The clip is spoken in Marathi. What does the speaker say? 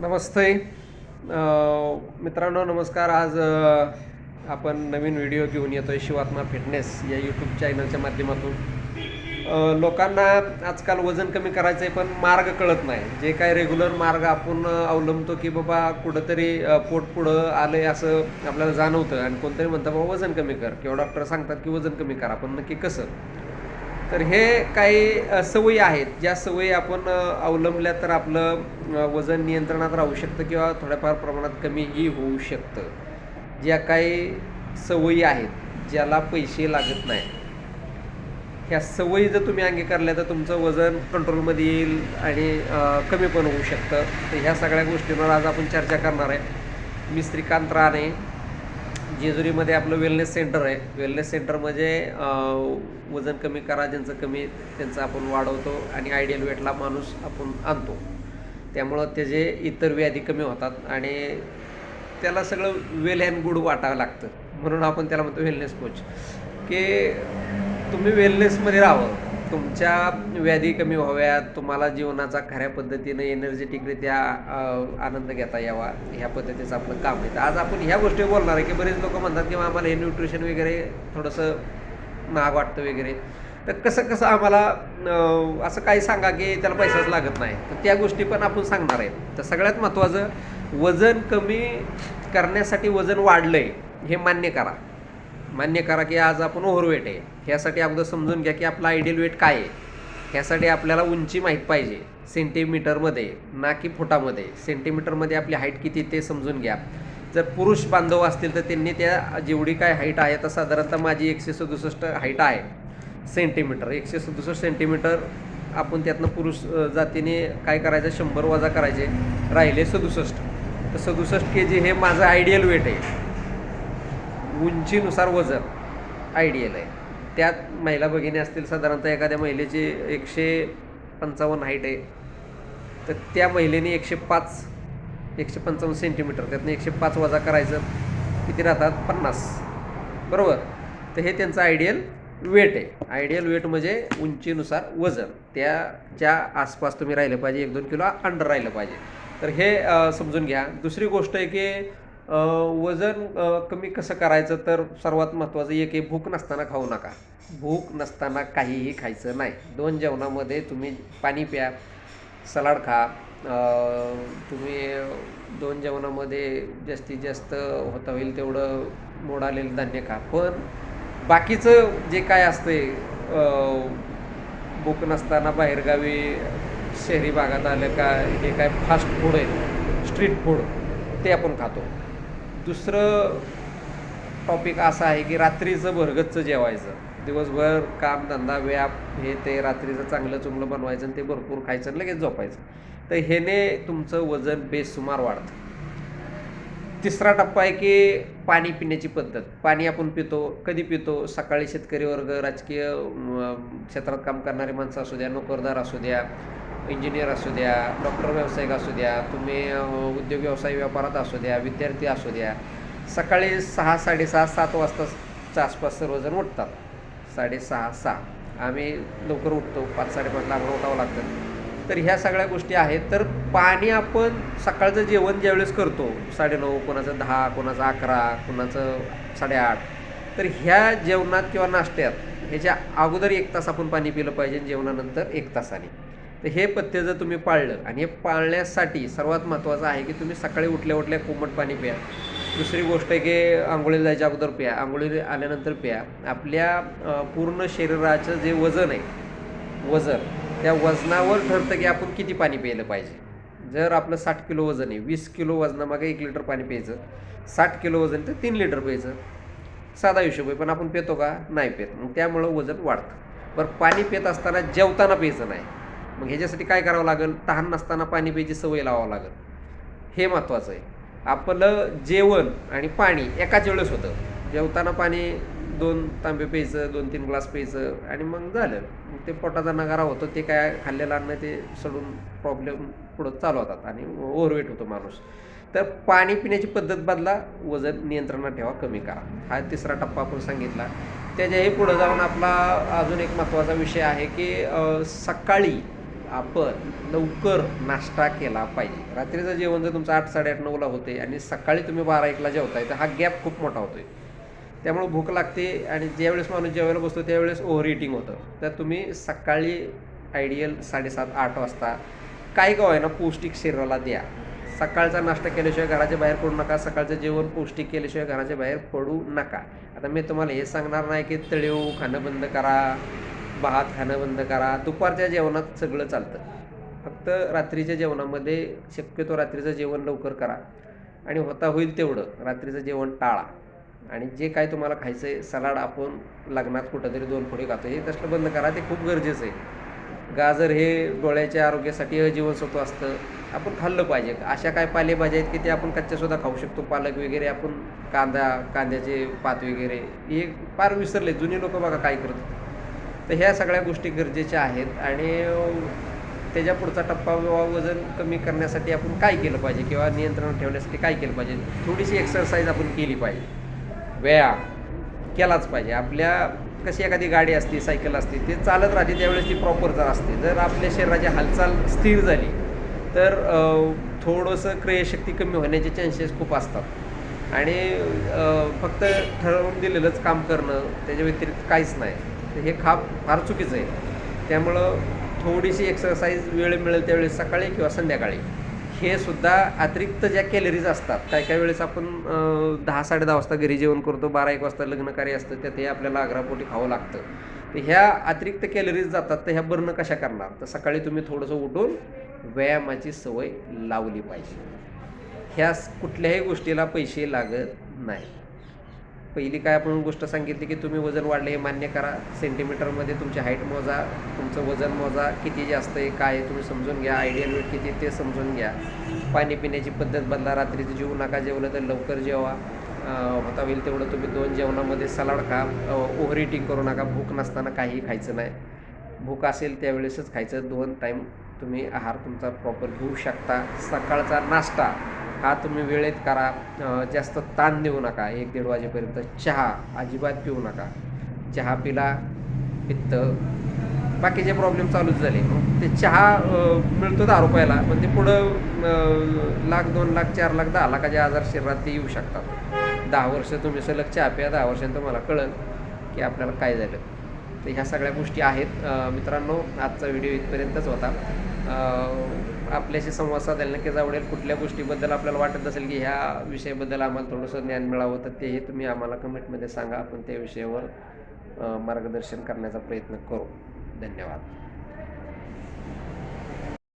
नमस्ते. मित्रांनो नमस्कार. आज आपण नवीन व्हिडिओ घेऊन येतोय शिवात्मा फिटनेस या यूट्यूब चॅनलच्या माध्यमातून. लोकांना आजकाल वजन कमी करायचं आहे पण मार्ग कळत नाही. जे काय रेग्युलर मार्ग आपण अवलंबतो की बाबा कुठंतरी पोट पुढं आलं आहे असं आपल्याला जाणवतं. आणि कोणतरी म्हणतं बाबा वजन कमी कर. किंवा डॉक्टर सांगतात की वजन कमी करा. पण नक्की कसं? तर हे काही सवयी आहेत. ज्या सवयी आपण अवलंबल्या तर आपलं वजन नियंत्रणात राहू शकतं किंवा थोड्याफार प्रमाणात कमीही होऊ शकतं. ज्या काही सवयी आहेत ज्याला पैसे लागत नाही. ह्या सवयी जर तुम्ही अंगीकारल्या तर तुमचं वजन कंट्रोलमध्ये येईल आणि कमी पण होऊ शकतं. तर ह्या सगळ्या गोष्टींवर आज आपण चर्चा करणार आहे. मी श्रीकांत राणे जेजुरीमध्ये आपलं वेलनेस सेंटर आहे. वेलनेस सेंटर म्हणजे वजन कमी करा ज्यांचं कमी त्यांचं आपण वाढवतो आणि आयडियल वेटला माणूस आपण आणतो. त्यामुळं त्याचे इतर व्याधी कमी होतात आणि त्याला सगळं वेल अँड गुड वाटावं लागतं. म्हणून आपण त्याला म्हणतो वेलनेस कोच की तुम्ही वेलनेसमध्ये राहावं. तुमच्या व्याधी कमी व्हाव्यात तुम्हाला जीवनाचा खऱ्या पद्धतीनं एनर्जेटिकरित्या आनंद घेता यावा ह्या पद्धतीचं आपलं काम आहे. तर आज आपण ह्या गोष्टी बोलणार आहे की बरेच लोक म्हणतात की आम्हाला हे न्यूट्रिशन वगैरे थोडंसं महाग वाटतं वगैरे. तर कसं कसं आम्हाला असं काही सांगा की त्याला पैसाच लागत नाही. तर त्या गोष्टी पण आपण सांगणार आहे तर सगळ्यात महत्त्वाचं वजन कमी करण्यासाठी वजन वाढलं आहे हे मान्य करा. मान्य करा की आज आपण ओव्हरवेट आहे. ह्यासाठी अगोदर समजून घ्या की आपला आयडियल वेट काय आहे. ह्यासाठी आपल्याला उंची माहीत पाहिजे सेंटीमीटरमध्ये ना की फुटामध्ये. सेंटीमीटरमध्ये आपली हाईट किती ते समजून घ्या. जर पुरुष बांधव असतील तर त्यांनी त्या जेवढी काय हाईट आहे तर साधारणतः माझी एकशे सदुसष्ट हाईट आहे. सेंटीमीटर एकशे सदुसष्ट सेंटीमीटर आपण त्यातनं पुरुष जातीने काय करायचं शंभर वजा करायचे. राहिले सदुसष्ट. तर सदुसष्ट के जी हे माझं आयडियल वेट आहे. उंचीनुसार वजन आयडियल आहे. त्यात महिला भगिनी असतील साधारणतः एखाद्या महिलेची एकशे पंचावन्न हाईट आहे. तर त्या महिलेने एकशे पाच एकशे पंचावन्न सेंटीमीटर त्यातनं एकशे पाच वजा करायचं किती राहतात? पन्नास. बरोबर? तर हे त्यांचं आयडियल वेट आहे. आयडियल वेट म्हणजे उंचीनुसार वजन. त्याच्या आसपास तुम्ही राहिलं पाहिजे एक दोन किलो अंडर राहिलं पाहिजे. तर हे समजून घ्या. दुसरी गोष्ट आहे की वजन कमी कसं करायचं तर सर्वात महत्त्वाचं एक आहे भूक नसताना खाऊ नका. भूक नसताना काहीही खायचं नाही. दोन जेवणामध्ये तुम्ही पाणी प्या सलाड खा तुम्ही दोन जेवणामध्ये जास्तीत जास्त होता होईल तेवढं मोड आलेलं धान्य खा. पण बाकीचं जे काय असते भूक नसताना बाहेरगावी शहरी भागात आलं का हे काय फास्ट फूड आहे स्ट्रीट फूड ते आपण खातो. दुसरं टॉपिक असा आहे की रात्रीचं भरगतचं जेवायचं. दिवसभर काम धंदा व्याप हे ते रात्रीचं चांगलं चुंगलं बनवायचं आणि ते भरपूर खायचं आणि लगेच झोपायचं. तर ह्याने तुमचं वजन बेसुमार वाढतं. तिसरा टप्पा आहे की पाणी पिण्याची पद्धत. पाणी आपण पितो कधी पितो? सकाळी शेतकरी वर्ग राजकीय क्षेत्रात काम करणारी माणसं असू द्या नोकरदार असू द्या इंजिनियर असू द्या डॉक्टर व्यावसायिक असू द्या तुम्ही उद्योग व्यवसाय व्यापारात असू द्या विद्यार्थी असू द्या सकाळी सहा साडेसहा सात वाजताच्या आसपास सर्वजण उठतात. साडेसहा सहा. आम्ही लवकर उठतो पाच साडेपाचला आम्हाला उठावं लागतं. तर ह्या सगळ्या गोष्टी आहेत. तर पाणी आपण सकाळचं जेवण ज्यावेळेस करतो साडेनऊ कोणाचं दहा कोणाचं अकरा कोणाचं साडेआठ तर ह्या जेवणात किंवा नाश्त्यात ह्याच्या अगोदर एक तास आपण पाणी पिलं पाहिजे जेवणानंतर एक तासाने तर हे पथ्य जर तुम्ही पाळलं आणि हे पाळण्यासाठी सर्वात महत्त्वाचं आहे की तुम्ही सकाळी उठल्या उठल्या कोमट पाणी प्या. दुसरी गोष्ट आहे की आंघोळीला जायच्या अगोदर प्या. आंघोळी आल्यानंतर प्या. आपल्या पूर्ण शरीराचं जे वजन आहे वजन त्या वजनावर ठरतं की आपण किती पाणी प्यायलं पाहिजे. जर आपलं साठ किलो वजन आहे वीस किलो वजनामागे एक लिटर पाणी प्यायचं. साठ किलो वजन तर तीन लिटर प्यायचं. साधा हिशोब आहे पण आपण पितो का? नाही पित. मग त्यामुळं वजन वाढतं. बरं पाणी पित असताना जेवताना प्यायचं नाही. मग ह्याच्यासाठी काय करावं लागेल? तहान नसताना पाणी प्यायची सवय लावावं लागेल. हे महत्त्वाचं आहे. आपलं जेवण आणि पाणी एकाच वेळेस होतं. जेवताना पाणी दोन तांबे प्यायचं दोन तीन ग्लास प्यायचं आणि मग झालं. मग ते पोटाचा नगारा होतो ते काय खाल्लेलं अन्न ते सडून प्रॉब्लेम पुढं चालू होतात आणि ओव्हरवेट होतो माणूस. तर पाणी पिण्याची पद्धत बदला वजन नियंत्रणात ठेवा कमी करा. हा तिसरा टप्पा आपण सांगितला. त्याच्याही पुढं जाऊन आपला अजून एक महत्त्वाचा विषय आहे की सकाळी आपण लवकर नाश्ता केला पाहिजे. रात्रीचं जेवण जर तुमचं आठ साडेआठ नऊला होते आणि सकाळी तुम्ही बारा एकला जेवताय तर हा गॅप खूप मोठा होतोय. त्यामुळे भूक लागते आणि ज्यावेळेस माणूस जेवायला बसतो त्यावेळेस ओव्हर इटिंग होतं. तर तुम्ही सकाळी आयडियल साडेसात आठ वाजता काय का ना पौष्टिक शरीराला द्या. सकाळचा नाश्ता केल्याशिवाय घराच्या बाहेर पडू नका. सकाळचं जेवण पौष्टिक केल्याशिवाय घराच्या बाहेर पडू नका. आता मी तुम्हाला हे सांगणार नाही की तळीव खाणं बंद करा. भात खाणं बंद करा. दुपारच्या जेवणात सगळं चालतं. फक्त रात्रीच्या जेवणामध्ये शक्यतो रात्रीचं जेवण लवकर करा. आणि होता होईल तेवढं. रात्रीचं जेवण टाळा. आणि जे काय तुम्हाला खायचं आहे सलाड आपण लग्नात कुठंतरी दोन फोडी खातो. हे तसलं बंद करा. ते खूप गरजेचं आहे. गाजर हे डोळ्याच्या आरोग्यासाठी अजीवनसत्व असतं. आपण खाल्लं पाहिजे. अशा काय पालेभाज्या आहेत की ते आपण कच्च्यासुद्धा खाऊ शकतो. पालक वगैरे आपण कांदा कांद्याचे पात वगैरे. हे फार विसरले. जुनी लोक बघा काय करत होते. तर ह्या सगळ्या गोष्टी गरजेच्या आहेत आणि त्याच्या पुढचा टप्पा वजन कमी करण्यासाठी आपण काय केलं पाहिजे किंवा नियंत्रण ठेवण्यासाठी काय केलं पाहिजे? थोडीशी एक्सरसाइज आपण केली पाहिजे. व्यायाम केलाच पाहिजे. आपल्या कशी एखादी गाडी असते सायकल असते ते चालत राहते त्यावेळेस ती प्रॉपर जर असते. जर आपल्या शरीराची हालचाल स्थिर झाली तर थोडंसं क्रियाशक्ती कमी होण्याचे चान्सेस खूप असतात. आणि फक्त ठरवून दिलेलंच काम करणं त्याच्या व्यतिरिक्त काहीच नाही. तर हे खाप फार चुकीचं आहे. त्यामुळं थोडीशी एक्सरसाइज वेळ मिळेल त्यावेळेस सकाळी किंवा संध्याकाळी. हे सुद्धा अतिरिक्त ज्या कॅलरीज असतात काही काय वेळेस आपण दहा साडे दहा वाजता घरी जेवण करतो बारा एक वाजता लग्नकार्य असतं त्यात हे आपल्याला आग्रापोटी खावं लागतं. तर ह्या अतिरिक्त कॅलरीज जातात तर ह्या बर्न कशा करणार? तर सकाळी तुम्ही थोडंसं उठून व्यायामाची सवय लावली पाहिजे. ह्या कुठल्याही गोष्टीला पैसे लागत नाही पहिली काय आपण गोष्ट सांगितली की तुम्ही वजन वाढले हे मान्य करा. सेंटीमीटरमध्ये तुमची हाईट मोजा तुमचं वजन मोजा किती जास्त आहे काय आहे तुम्ही समजून घ्या. आयडियल वेट किती ते समजून घ्या. पाणी पिण्याची पद्धत बदला रात्रीचं जेवू नका जेवलं तर लवकर जेवा. होता होईल तेवढं तुम्ही दोन जेवणामध्ये सलाड खा. ओव्हर इटिंग करू नका भूक नसताना काहीही खायचं नाही. भूक असेल त्यावेळेसच खायचं. दोन टाईम तुम्ही आहार तुमचा प्रॉपर घेऊ शकता. सकाळचा नाश्ता हा तुम्ही वेळेत करा. जास्त ताण देऊ नका. एक दीड वाजेपर्यंत चहा अजिबात पिऊ नका. चहा पिला पित्त. बाकीचे प्रॉब्लेम चालूच झाले. मग ते चहा मिळतो दहा रुपयाला पण ते पुढं लाख दोन लाख चार लाख दहा लाखाचे आजार शरीरात ते येऊ शकतात. दहा वर्ष तुम्ही सलग चहा प्या दहा वर्षांनी तुम्हाला कळेल की आपल्याला काय झालं. तर ह्या सगळ्या गोष्टी आहेत. मित्रांनो आजचा व्हिडिओ इथपर्यंतच होता. आपल्याशी संवाद साधायला नक्कीच आवडेल कुठल्या गोष्टीबद्दल आपल्याला वाटत असेल की ह्या विषयाबद्दल आम्हाला थोडंसं ज्ञान मिळावं तर तेही तुम्ही आम्हाला कमेंटमध्ये सांगा. आपण त्या विषयावर मार्गदर्शन करण्याचा प्रयत्न करू. धन्यवाद.